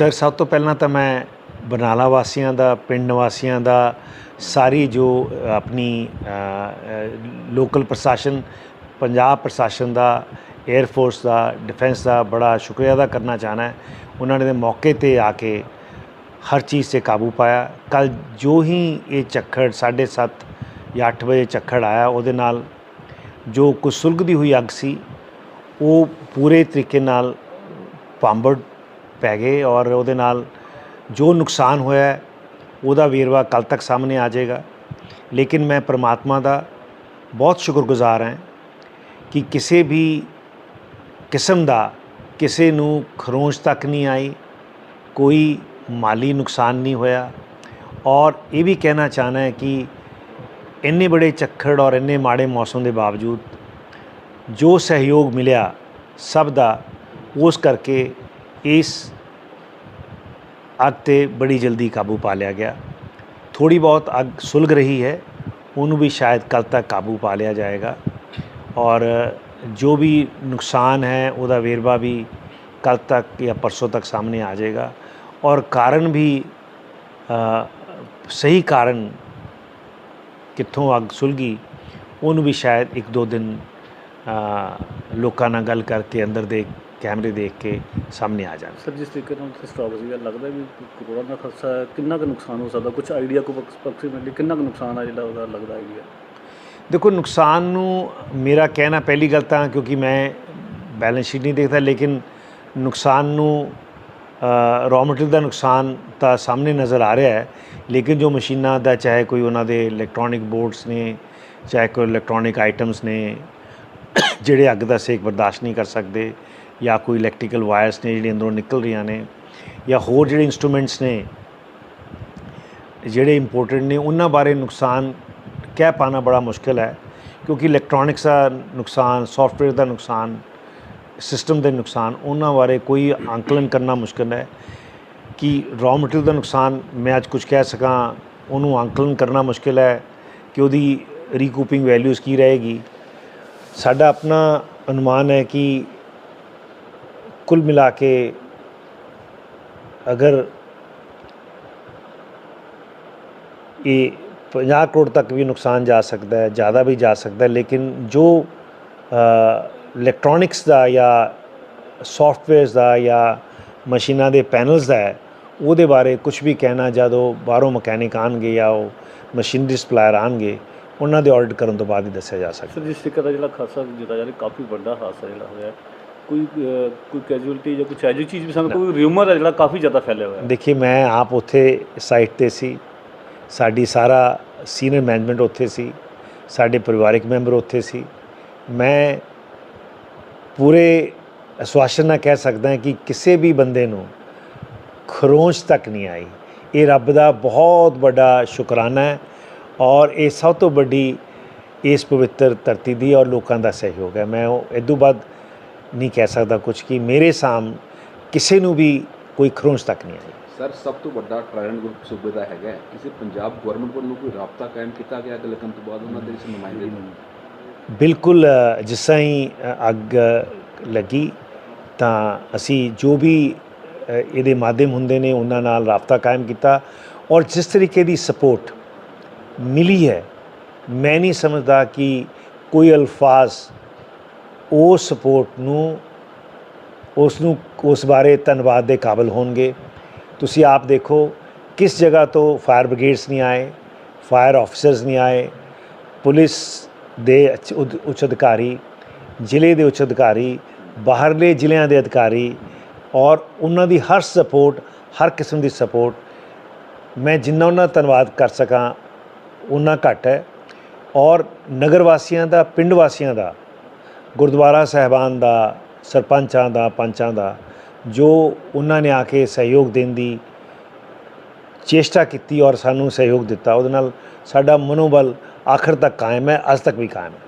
Sir, ਸਭ ਤੋਂ ਪਹਿਲਾਂ ਤਾਂ ਮੈਂ ਬਰਨਾਲਾ ਵਾਸੀਆਂ ਦਾ, ਪਿੰਡ ਨਿਵਾਸੀਆਂ ਦਾ, ਸਾਰੀ ਜੋ ਆਪਣੀ ਲੋਕਲ ਪ੍ਰਸ਼ਾਸਨ, ਪੰਜਾਬ ਪ੍ਰਸ਼ਾਸਨ ਦਾ 에ਅਰ ਫੋਰਸ ਦਾ ਡਿਫੈਂਸ ਦਾ ਬੜਾ ਸ਼ੁਕਰੀਆ ਅਦਾ ਕਰਨਾ ਚਾਹਨਾ ਹੈ। ਉਹਨਾਂ ਨੇ ਮੌਕੇ ਤੇ ਆ ਕੇ ਹਰ ਚੀਜ਼ ਤੇ ਕਾਬੂ ਪਾਇਆ। ਕੱਲ ਜੋ ਹੀ ਇਹ ਝੱਖੜ 7:30 ਜਾਂ 8 ਵਜੇ ਚੱਖੜ ਆਇਆ, ਉਹਦੇ ਨਾਲ ਜੋ ਕੁਝ ਸੁਲਗਦੀ ਹੋਈ ਅੱਗ ਸੀ, ਉਹ ਪੂਰੇ ਤਰੀਕੇ ਨਾਲ ਭਾਂਬੜ ਪੈ ਗਏ ਔਰ ਉਹਦੇ ਨਾਲ ਜੋ ਨੁਕਸਾਨ ਹੋਇਆ ਉਹਦਾ ਵੇਰਵਾ ਕੱਲ ਤੱਕ ਸਾਹਮਣੇ ਆ ਜਾਏਗਾ। ਲੇਕਿਨ ਮੈਂ ਪ੍ਰਮਾਤਮਾ ਦਾ ਬਹੁਤ ਸ਼ੁਕਰਗੁਜ਼ਾਰ ਹਾਂ ਕਿ ਕਿਸੇ ਵੀ ਕਿਸਮ ਦਾ ਕਿਸੇ ਨੂੰ ਖਰੋਂਚ ਤੱਕ ਨਹੀਂ ਆਈ, ਕੋਈ ਮਾਲੀ ਨੁਕਸਾਨ ਨਹੀਂ ਹੋਇਆ। ਔਰ ਇਹ ਵੀ ਕਹਿਣਾ ਚਾਹਨਾ ਹੈ ਕਿ ਇੰਨੇ ਬੜੇ ਚੱਖੜ ਔਰ ਇੰਨੇ ਮਾੜੇ ਮੌਸਮ ਦੇ ਬਾਵਜੂਦ ਜੋ ਸਹਿਯੋਗ ਮਿਲਿਆ ਸਭ ਦਾ, ਉਸ ਕਰਕੇ ਇਸ ਅੱਗ ਤੇ ਬੜੀ ਜਲਦੀ ਕਾਬੂ ਪਾ ਲਿਆ ਗਿਆ। ਥੋੜੀ ਬਹੁਤ ਅੱਗ ਸੁਲਗ ਰਹੀ ਹੈ, ਉਹਨੂੰ ਵੀ ਸ਼ਾਇਦ ਕੱਲ ਤੱਕ ਕਾਬੂ ਪਾ ਲਿਆ ਜਾਏਗਾ। ਔਰ ਜੋ ਵੀ ਨੁਕਸਾਨ ਹੈ, ਉਹਦਾ ਵੇਰਵਾ ਵੀ ਕੱਲ ਤੱਕ ਜਾਂ ਪਰਸੋਂ ਤੱਕ ਸਾਹਮਣੇ ਆ ਜਾਏਗਾ। ਔਰ ਕਾਰਨ ਵੀ ਸਹੀ ਕਾਰਨ ਕਿੱਥੋਂ ਅੱਗ ਸੁਲਗੀ, ਉਹਨੂੰ ਵੀ ਸ਼ਾਇਦ ਇੱਕ ਦੋ ਦਿਨ ਲੋਕਾਂ ਨਾਲ ਗੱਲ ਕਰਕੇ ਅੰਦਰ ਦੇ ਕੈਮਰੇ ਦੇਖ ਕੇ ਸਾਹਮਣੇ ਆ ਜਾਣ। ਸਰ ਜਿਸ ਤਰੀਕੇ ਨਾਲ ਸਟਾਪ ਸੀਗਾ ਲੱਗਦਾ ਵੀ ਕਰੋੜਾਂ ਦਾ ਖਰਚਾ ਕਿੰਨਾ ਕੁ ਨੁਕਸਾਨ ਹੋ ਸਕਦਾ? ਕੁਝ ਆਈਡੀਆ ਕੋ ਅਪਰੋਕਸੀਮੇਟਲੀ ਕਿੰਨਾ ਕੁ ਨੁਕਸਾਨ ਆ ਜਿਹੜਾ ਉਹਦਾ ਲੱਗਦਾ ਆਈਡੀਆ ਦੇਖੋ ਨੁਕਸਾਨ ਨੂੰ ਮੇਰਾ ਕਹਿਣਾ ਪਹਿਲੀ ਗੱਲ ਤਾਂ ਕਿਉਂਕਿ ਮੈਂ ਬੈਲੈਂਸ ਸ਼ੀਟ ਨਹੀਂ ਦੇਖਦਾ ਲੇਕਿਨ ਨੁਕਸਾਨ ਨੂੰ ਰॉ ਮਟੀਰੀਅਲ ਦਾ ਨੁਕਸਾਨ ਤਾਂ ਸਾਹਮਣੇ ਨਜ਼ਰ ਆ ਰਿਹਾ ਹੈ। ਲੇਕਿਨ ਜੋ ਮਸ਼ੀਨਾਂ ਦਾ ਚਾਹੇ ਕੋਈ ਉਹਨਾਂ ਦੇ ਇਲੈਕਟ੍ਰੋਨਿਕ ਬੋਰਡਸ ਨੇ ਚਾਹੇ ਕੋਈ ਇਲੈਕਟ੍ਰੋਨਿਕ ਆਈਟਮਸ ਨੇ ਜਿਹੜੇ ਅੱਗ ਦਾ ਸੇਕ ਬਰਦਾਸ਼ਤ ਨਹੀਂ ਕਰ ਸਕਦੇ ਜਾਂ ਕੋਈ ਇਲੈਕਟ੍ਰੀਕਲ ਵਾਇਰਸ ਨੇ ਜਿਹੜੇ ਅੰਦਰੋਂ ਨਿਕਲ ਰਹੀਆਂ ਨੇ, ਜਾਂ ਹੋਰ ਜਿਹੜੇ ਇਨਸਟਰੂਮੈਂਟਸ ਨੇ, ਜਿਹੜੇ ਇੰਪੋਰਟਡ ਨੇ, ਉਹਨਾਂ ਬਾਰੇ ਨੁਕਸਾਨ ਕਹਿ ਪਾਣਾ ਬੜਾ ਮੁਸ਼ਕਲ ਹੈ, ਕਿਉਂਕਿ ਇਲੈਕਟ੍ਰੋਨਿਕਸ ਦਾ ਨੁਕਸਾਨ ਸੌਫਟਵੇਅਰ ਦਾ ਨੁਕਸਾਨ ਸਿਸਟਮ ਦੇ ਨੁਕਸਾਨ, ਉਹਨਾਂ ਬਾਰੇ ਕੋਈ ਅੰਕਲਨ ਕਰਨਾ ਮੁਸ਼ਕਲ ਹੈ। ਕਿ ਰॉ ਮਟੀਰੀਅਲ ਦਾ ਨੁਕਸਾਨ ਮੈਂ ਅੱਜ ਕੁਝ ਕਹਿ ਸਕਾਂ, ਉਹਨੂੰ ਅੰਕਲਨ ਕਰਨਾ ਮੁਸ਼ਕਲ ਹੈ ਕਿ ਉਹਦੀ ਰੀਕੂਪਿੰਗ ਵੈਲਿਊਜ਼ ਕੀ ਰਹੇਗੀ। ਸਾਡਾ ਆਪਣਾ ਅਨੁਮਾਨ ਹੈ ਕਿ ਕੁੱਲ ਮਿਲਾ ਕੇ ਅਗਰ ਇਹ 50 ਕਰੋੜ ਤੱਕ ਵੀ ਨੁਕਸਾਨ ਜਾ ਸਕਦਾ ਹੈ ਜ਼ਿਆਦਾ ਵੀ ਜਾ ਸਕਦਾ ਹੈ ਲੇਕਿਨ ਜੋ ਇਲੈਕਟ੍ਰੋਨਿਕਸ ਦਾ ਜਾਂ ਸੌਫਟਵੇਅਰਸ ਦਾ ਜਾਂ ਮਸ਼ੀਨਾਂ ਦੇ ਪੈਨਲਸ ਦਾ ਹੈ ਉਹਦੇ ਬਾਰੇ ਕੁਝ ਵੀ ਕਹਿਣਾ ਜਦੋਂ ਬਾਹਰੋਂ ਮਕੈਨਿਕ ਆਣਗੇ ਜਾਂ ਉਹ ਮਸ਼ੀਨਰੀ ਸਪਲਾਇਰ ਆਣਗੇ ਉਹਨਾਂ ਦੇ ਆਡਿਟ ਕਰਨ ਤੋਂ ਬਾਅਦ ਹੀ ਦੱਸਿਆ ਜਾ ਸਕਦਾ ਸਰ ਜਿਸ ਤਰੀਕੇ ਦਾ ਜਿਹੜਾ ਖਾਸਾ ਜਿਹੜਾ ਯਾਰ ਕਾਫੀ ਵੱਡਾ ਹਾਦਸਾ ਜਿਹੜਾ ਹੋਇਆ ਕੋਈ ਅਹ, ਕੋਈ ਜਾਂ ਕੁਝ ਐਜੀ ਚੀਜ਼ ਵੀ ਸਾਨੂੰ ਕੋਈ ਰਿਊਮਰ ਹੈ ਜਿਹੜਾ ਕਾਫੀ ਜ਼ਿਆਦਾ ਫੈਲਿਆ ਹੋਇਆ ਹੈ? ਦੇਖਿਏ ਮੈਂ ਆਪ ਉੱਥੇ ਸਾਈਟ ਤੇ ਸੀ। ਸਾਡੀ ਸਾਰਾ ਸੀਨੀਅਰ ਮੈਨੇਜਮੈਂਟ ਉੱਥੇ ਸੀ। ਸਾਡੇ ਪਰਿਵਾਰਕ ਮੈਂਬਰ ਉੱਥੇ ਸੀ। ਮੈਂ ਪੂਰੇ ਅਸਵਾਸ਼ਨ ਨਾਲ ਕਹਿ ਸਕਦਾ ਕਿ ਕਿਸੇ ਵੀ ਬੰਦੇ ਨੂੰ ਖਰੋਂਚ ਤੱਕ ਨਹੀਂ ਆਈ। ਇਹ ਰੱਬ ਦਾ ਬਹੁਤ ਵੱਡਾ ਸ਼ੁਕਰਾਨਾ ਹੈ ਔਰ ਇਹ ਸਭ ਤੋਂ ਵੱਡੀ ਇਸ ਪਵਿੱਤਰ ਧਰਤੀ ਦੀ ਔਰ ਲੋਕਾਂ ਦਾ ਸਹਿਯੋਗ ਹੈ। ਮੈਂ ਉਹ ਇਦੋਂ ਬਾਅਦ ਨਹੀਂ ਕਹਿ ਸਕਦਾ ਕੁਝ ਕਿ ਮੇਰੇ ਸਾਹਮ ਕਿਸੇ ਨੂੰ ਵੀ ਕੋਈ ਖਰੋਂਚ ਤੱਕ ਨਹੀਂ ਆਈ ਸਰ ਸਭ ਤੋਂ ਵੱਡਾ ਟ੍ਰਾਇਡੈਂਟ ਗਰੁੱਪ ਸੂਬੇ ਦਾ ਹੈਗਾ। ਕਿਸੇ ਪੰਜਾਬ ਗਵਰਨਮੈਂਟ ਵੱਲੋਂ ਕੋਈ ਰਾਬਤਾ ਕਾਇਮ ਕੀਤਾ ਗਿਆ ਲੱਗਣ ਤੋਂ ਬਾਅਦ ਉਹਨਾਂ ਦੇ ਇਸ ਨੁਮਾਇੰਦੇ ਨੂੰ ਬਿਲਕੁਲ ਜਿਸ ਹੀ ਅੱਗ ਲੱਗੀ ਤਾਂ ਅਸੀਂ ਜੋ ਵੀ ਇਹਦੇ ਮਾਧਿਅਮ ਹੁੰਦੇ ਨੇ ਉਹਨਾਂ ਨਾਲ ਰਾਬਤਾ ਕਾਇਮ ਕੀਤਾ ਔਰ ਜਿਸ ਤਰੀਕੇ ਦੀ ਸਪੋਰਟ ਮਿਲੀ ਹੈ ਮੈਂ ਨਹੀਂ ਸਮਝਦਾ ਕਿ ਕੋਈ ਅਲਫਾਜ਼ ਉਸ ਸਪੋਰਟ ਨੂੰ, ਉਸ ਨੂੰ, ਉਸ ਬਾਰੇ ਧੰਨਵਾਦ ਦੇ ਕਾਬਿਲ ਹੋਣਗੇ। ਤੁਸੀਂ ਆਪ ਦੇਖੋ ਕਿਸ ਜਗ੍ਹਾ ਤੋਂ ਫਾਇਰ ਬ੍ਰਿਗੇਡਸ ਨਹੀਂ ਆਏ, ਫਾਇਰ ਆਫੀਸਰਸ ਨਹੀਂ ਆਏ, ਪੁਲਿਸ ਦੇ ਉੱਚ ਅਧਿਕਾਰੀ, ਜ਼ਿਲ੍ਹੇ ਦੇ ਉੱਚ ਅਧਿਕਾਰੀ, ਬਾਹਰਲੇ ਜ਼ਿਲ੍ਹਿਆਂ ਦੇ ਅਧਿਕਾਰੀ ਔਰ ਉਹਨਾਂ ਦੀ ਹਰ ਸਪੋਰਟ, ਹਰ ਕਿਸਮ ਦੀ ਸਪੋਰਟ, ਮੈਂ ਜਿੰਨਾ ਉਹਨਾਂ ਦਾ ਧੰਨਵਾਦ ਕਰ ਸਕਾਂ ਉਹਨਾਂ ਘੱਟ ਹੈ। ਔਰ ਨਗਰ ਵਾਸੀਆਂ ਦਾ, ਪਿੰਡ ਵਾਸੀਆਂ ਦਾ ਗੁਰਦੁਆਰਾ ਸਾਹਿਬਾਨ ਦਾ, ਸਰਪੰਚਾਂ ਦਾ, ਪੰਚਾਂ ਦਾ, ਜੋ ਉਹਨਾਂ ਨੇ ਆ ਕੇ ਸਹਿਯੋਗ ਦੇਣ ਦੀ ਚੇਸ਼ਟਾ ਕੀਤੀ ਔਰ ਸਾਨੂੰ ਸਹਿਯੋਗ ਦਿੱਤਾ, ਉਹਦੇ ਨਾਲ ਸਾਡਾ ਮਨੋਬਲ ਆਖਰ ਤੱਕ ਕਾਇਮ ਹੈ, ਅੱਜ ਤੱਕ ਵੀ ਕਾਇਮ ਹੈ।